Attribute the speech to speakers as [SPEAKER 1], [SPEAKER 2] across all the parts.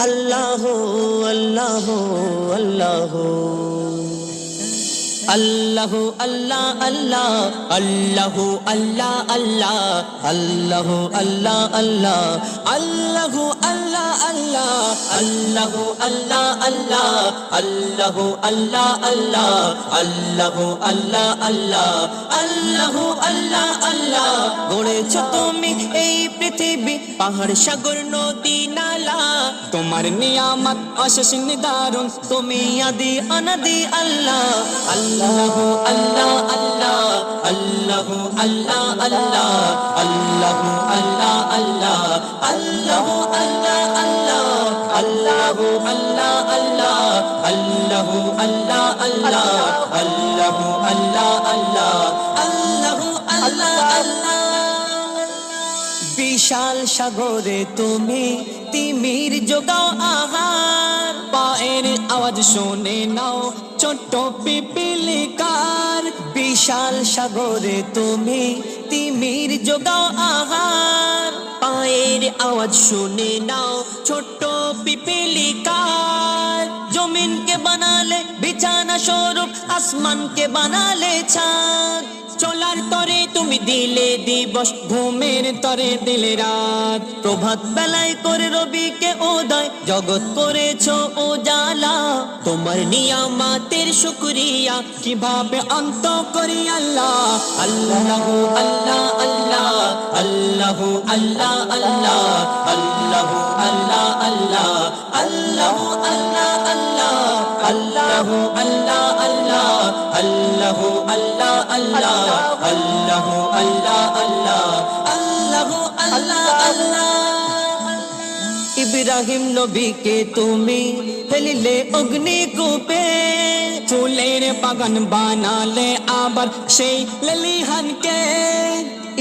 [SPEAKER 1] আল্লাহ আল্লাহ আল্লাহ। আল্লাহ আল্লাহ আল্লাহ আল্লাহ আল্লাহ আল্লাহ। আল্লাহ আল্লাহ আল্লাহ। আল্লাহ আল্লাহ আল্লাহ। আল্লাহ আল্লাহ আল্লাহ। আল্লাহ আল্লাহ আল্লাহ। আল্লাহ আল্লাহ আল্লাহ। আল্লাহ আল্লাহ আল্লাহ। গড়েছ তুমি এই পৃথিবী, পাহাড়, সাগর, নদী তোমার নিয়ামত অশেষ নিদারুন তুমি আদি অনাদি আল্লাহ। আল্লাহ আল্লাহ আল্লাহ। আল্লাহ আল্লাহ আল্লাহ। আল্লাহ আল্লাহ আল্লাহ। আল্লাহ আল্লাহ আল্লাহ। আল্লাহ আল্লাহ আল্লাহ। আল্লাহ আল্লাহ আল্লাহ। আল্লাহ আল্লাহ আল্লাহ। আল্লাহ আল্লাহ আল্লাহ। বিশাল সাগরে তুমি তিমির যোগাও আহার। পায়ের আওয়াজ শুনে নাও ছোট্ট পিপিলিকার। বিশাল সাগরে তুমি তিমির যোগাও আহার। পায়ের আওয়াজ শুনে নাও ছোট্ট পিপিলিকার। জমিনকে বানালে বিছানা স্বরূপ, আসমানকে বানালে ছাদ। চলার তুমি দিলে দিবস, ঘুমের তরে দিলে রাত। প্রভাত বেলায় করে রবিকে উদয়, জগৎ করেছ ও জালা তোমার নিয়ামাতের শুকরিয়া, কীভাবে অন্ত করি আল্লাহ? আল্লাহ আল্লাহ আল্লাহ আল্লাহ আল্লাহ আল্লাহ আল্লাহ আল্লাহ আল্লাহ আল্লাহ আল্লাহ আল্লাহ আল্লাহ আল্লাহ আল্লাহ আল্লাহ আল্লাহ আল্লাহ আল্লাহ আল্লাহ আল্লাহ আল্লাহ আল্লাহ। ইব্রাহিম নবীকে তুমি ফেলিলে অগ্নি কূপে ফুলের বাগান বানালে আবার সেই ললিহানকে।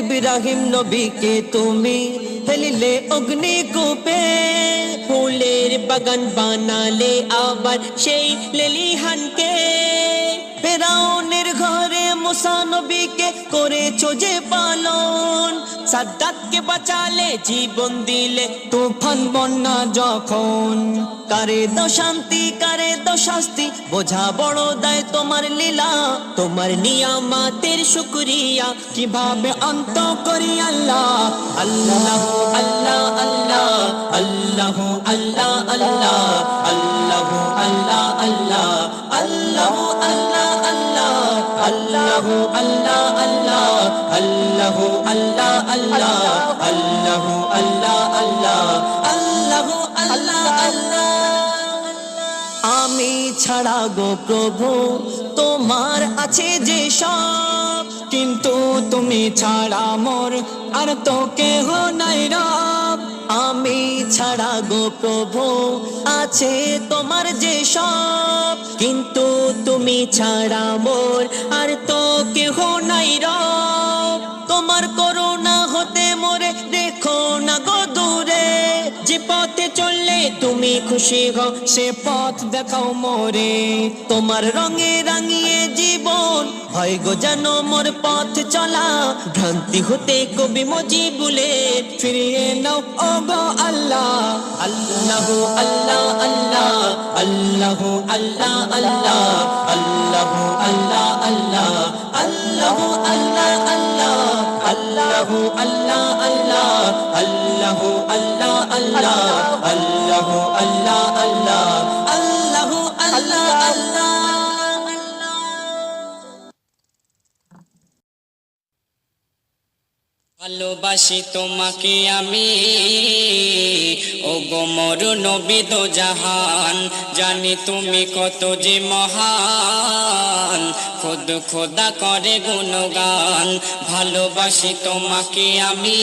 [SPEAKER 1] ইব্রাহিম নবীকে তুমি ফেলিলে অগ্নি কূপে बगन बना ले आवर शे लिली हनके फिराओ মুসা নবীকে করেছ যে পালন সাদ্দাতকে বাঁচালে জীবন দিলে তুফান বন্যা যখন কারে দো শান্তি কারে দো শাস্তি বোঝা বড় দায় তোমার লীলা তোমার নিয়ামাতের শুকরিয়া কীভাবে অন্ত করি আল্লাহ আল্লাহ আল্লাহ আল্লাহ আল্লাহ আল্লাহ আল্লাহ আল্লাহ আল্লাহ আল্লাহ আল্লাহ আল্লাহ আল্লাহ আল্লাহ আল্লাহ আল্লাহ আল্লাহ আল্লাহ আল্লাহ আল্লাহ আল্লাহ আল্লাহ আল্লাহ আল্লাহ। আমি ছাড়া গো প্রভু, তোমার আছে যে সব, কিন্তু তুমি ছাড়া মোর আর তো কেহ নাই রব। আমি ছাড়া গো প্রভু, আছে তোমার যে সব। কিন্তু তুমি ছাড়া মোর আর তো কেহ নাই রব। তোমার করুণা হতে মোরে দেখো না গো দূরে। যে পথে চললে তুমি খুশি হও, সে পথ দেখাও মোরে। তোমার রঙে রাঙিয়ে জীবন হয় গো জানো মোর পথ চলা। ভ্রান্তি হতে কবি মজি বলে ফিরিয়ে নাও, ও গো আল্লাহ। আল্লাহ আল্লাহ আল্লাহ। আল্লাহ আল্লাহ আল্লাহ। আল্লাহ আল্লাহ আল্লাহ। আল্লাহ আল্লাহ আল্লাহ। আল্লাহ আল্লাহ আল্লাহ। আল্লাহ আল্লাহ আল্লাহ। আল্লাহ আল্লাহ।
[SPEAKER 2] ভালোবাসি তোমাকে আমি। ও গোমর নবিদ জাহান, জানি তুমি কত যে মহান। খোদ খোদা করে গুণগান, ভালোবাসি তোমাকে আমি।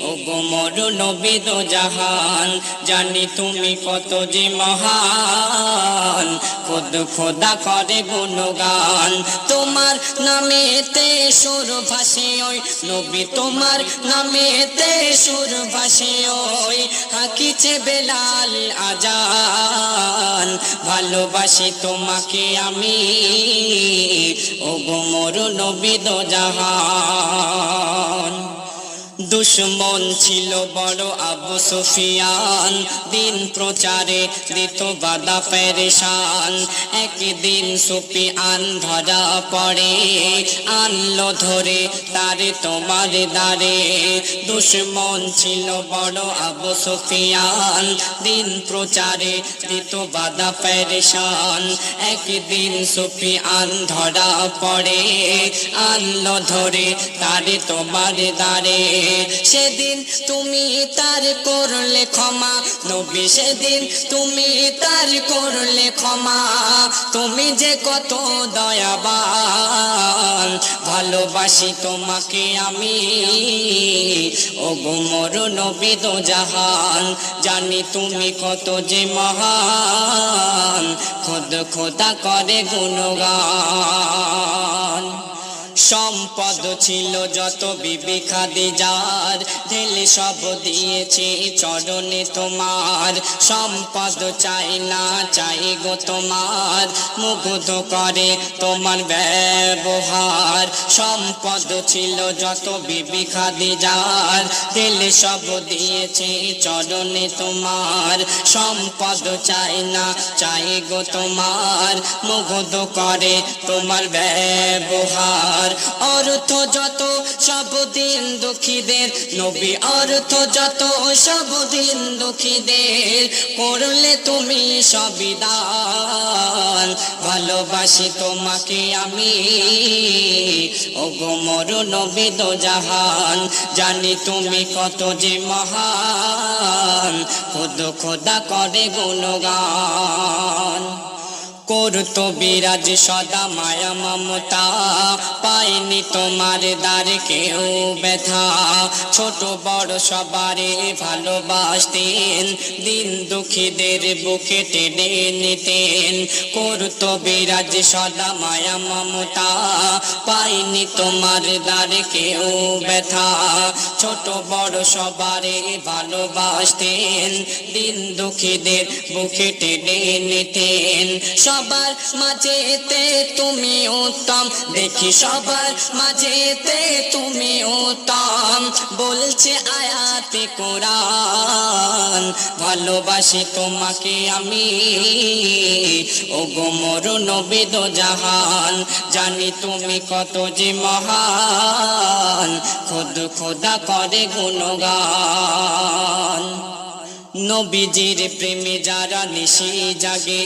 [SPEAKER 2] ও গোমর নবিদ জাহান, জানি তুমি কত যে মহান। খোদ খোদা করে গুণগান তোমার নামেতে সুর ভাসে ওই নবী তোমার নামেতে সুর ভাসে ওই হাকিছে বেলাল আজান ভালোবাসি তোমাকে আমি ও গোমর নবী দো জাহান দুশ্মন ছিল বড় আবু সুফিয়ান। দিন প্রচারে দিত বাদা পেরেশান। একদিন সুফিয়ান ধরা পড়ে, আনলো ধরে তারে তোমার দারে দুশ্মন ছিল বড় আবু সুফিয়ান। দিন প্রচারে দিত বাদা পেরেশান। একদিন সুফিয়ান ধরা পড়ে, আনলো ধরে তারে তোমার দারে। সেদিন তুমি তার করলে ক্ষমা। নবী, সেদিন তুমি তার করলে ক্ষমা। তুমি যে কত দয়াবান, ভালোবাসি তোমাকে আমি। ও গুমর নবী দো জাহান, জানি তুমি কত যে মহান। খোদ খোদা করে গুণগান। সম্পদ ছিল যত বিবি খাদিজার ঢেলে সব দিয়েছে চরণে তোমার। সম্পদ চাই না চাই গো তোমার, মুগ্ধ করে তোমার ব্যবহার। সম্পদ ছিল যত বিবি খাদিজার ঢেলে সব দিয়েছে চরণে তোমার। সম্পদ চাই না চাই গো তোমার, মুগ্ধ করে তোমার ব্যবহার। অর্থ যত, সব দিন দুঃখীদের। নবী, অর্থ যত, সব দিন দুঃখীদের। করলে তুমি সবিদান ভালোবাসি তোমাকে আমি। ও গোমর নবী দো জাহান। জানি তুমি কত যে মহান। খুদ খোদা করে গুণগান। করতো বিরাজ সদা মায়া মমতা। পাইনি তোমার দ্বারে কেউ ব্যথা। ছোট বড় সবারে ভালোবাসতেন। দিন দুঃখীদের বুকে টেনে নিতেন। করতো বিরাজ সদা মায়া মমতা। পাইনি তোমার দ্বারে কেউ ব্যথা। ছোট বড় সবারে ভালোবাসতেন। দিন দুঃখীদের বুকে টেনে নিতেন। সবার মাঝেতে তুমি উত্তম। দেখি সবার মাঝেতে তুমি উত্তম। বলছে আয়াতে কোরআন, ভালোবাসি তোমাকে আমি। ও গোমর নবেদ জাহান, জানি তুমি কত যে মহান। খোদ খোদা করে গুণগান। নবীজির প্রেমে যারা নিশি জাগে,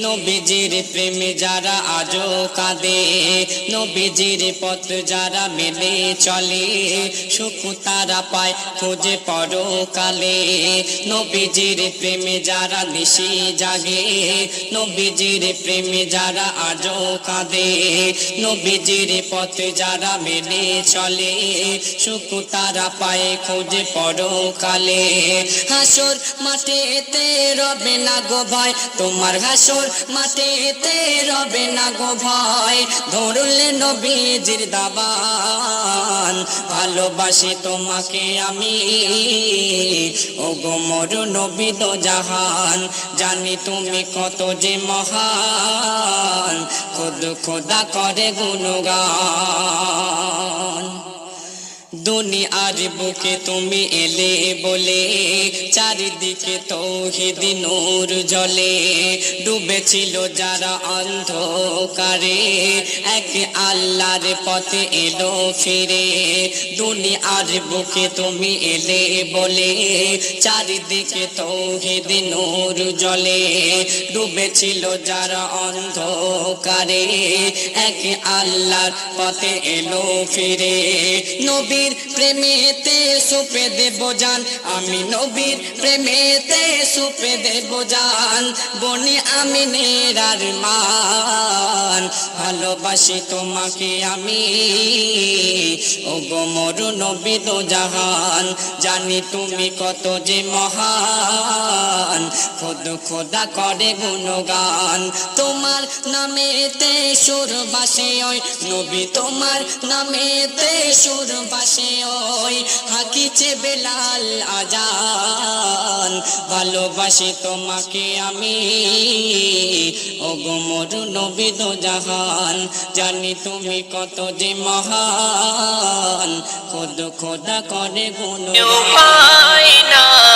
[SPEAKER 2] নবীজির প্রেমে যারা আজও কাঁদে, নবীজির পথ যারা মেলে চলে, সুখ তারা পায় খোঁজে পরকালে। নবীজির প্রেমে যারা নিশি জাগে, নবীজির প্রেমে যারা আজও কাঁদে, নবীজির পথ যারা মেলে চলে, সুখ তারা পায় খোঁজে পরকালে। হাসর মাঠেতে রবে না গো ভয়। তোমার হাসর মাঠেতে রবে না গো ভয়। ধরলে নবীজির দাবান, ভালোবাসি তোমাকে আমি। ও গো মোর নবী তো জাহান, জানি তুমি কত যে মহান। খোদ খোদা করে গুণগান। দুনিয়ার বুকে তুমি এলে বলে, চারিদিকে তৌহিদ নূর জলে। ডুবেছিল যারা অন্ধকারে, এক আল্লাহর পথে এলো ফিরে। দুনিয়ার বুকে তুমি এলে বলে, চারিদিকে তৌহিদ নূর জলে। ডুবেছিল যারা অন্ধকারে, এক আল্লাহর পথে এলো ফিরে। নবীর প্রেমেতে সুপে দেব যান আমি নবীর প্রেমেতে সুপে দেব জান। বনি আমি নেরার মান ভালোবাসি তোমাকে আমি। ও গো মরু নবিদ জাহান, জানি তুমি কত যে মহান। খোদ খোদা করে গুণগান, তোমার নামেতে সুর বাসে ওই। নবী তোমার নামেতে সুর বাসে ওই। হাকিছে বেলাল আজান,
[SPEAKER 1] ভালোবাসি তোমাকে আমি। ও গো মরু নবী জাহান। মহান জানি তুমি কত যে মহান। খোদ খোদা করে গুণ
[SPEAKER 2] না।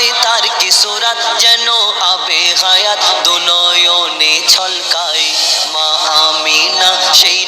[SPEAKER 2] হয় তার কিশোরাত যেন আবে হায়াত দুনয়নে ছলকায়। মা আমিনা সেই